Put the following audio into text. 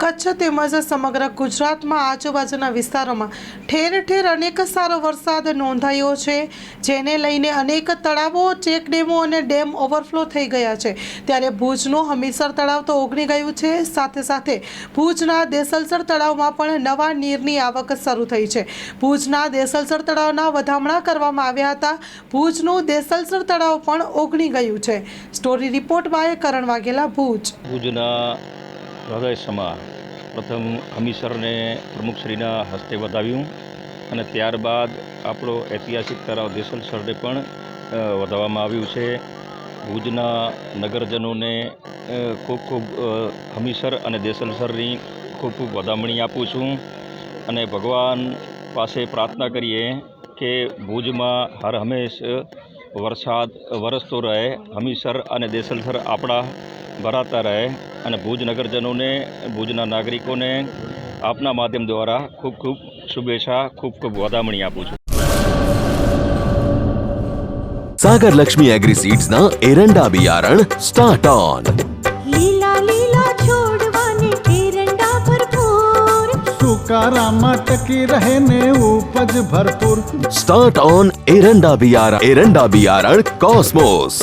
કચ્છ તેમજ સમગ્ર ગુજરાતમાં આજુબાજુના વિસ્તારોમાં ઠેર ઠેર અનેક સારો વરસાદ નોંધાયો છે, જેને લઈને અનેક તળાવો ચેકડેમો અને ડેમ ઓવરફ્લો થઈ ગયા છે. ત્યારે ભુજનું હમીરસર તળાવ તો ઓગળી ગયું છે, સાથે સાથે ભુજના દેસલસર તળાવમાં પણ નવા નીરની આવક શરૂ થઈ છે. ભુજના દેસલસર તળાવના વધામણા કરવામાં આવ્યા હતા. ભુજનું દેસલસર તળાવ પણ ઓગળી ગયું છે. Story report by Karan Vaghela, Bhuj. ભુજના હૃદય સમા પ્રથમ હમીસરને પ્રમુખશ્રીના હસ્તે વધાવ્યું અને ત્યારબાદ આપણો ઐતિહાસિક તળાવ દેસલસરને પણ વધાવવામાં આવ્યું છે. ભુજના નગરજનોને ખૂબ ખૂબ હમીસર અને દેસલસરની ખૂબ ખૂબ વધામણી આપું છું અને ભગવાન પાસે પ્રાર્થના કરીએ કે ભુજમાં હર હંમેશ વરસાદ, વરસતો રહે. હમીસર અને દેસલસર આપણા भराता रहे भूज नगरजनों ने भूजना नागरिकों ने अपना माध्यम द्वारा खूब खूब शुभेच्छा खूब खूब वदामणी आपूँ सागर लक्ष्मी एग्री सीड्स ना एरंडा बियारण स्टार्ट ऑन लीला लीला छोड़वाने एरंडा भरपूर सुकारामा तकी रहने उपज भरपूर स्टार्ट ऑन एरंडा बियारण एरंडा बियारण कॉस्मोस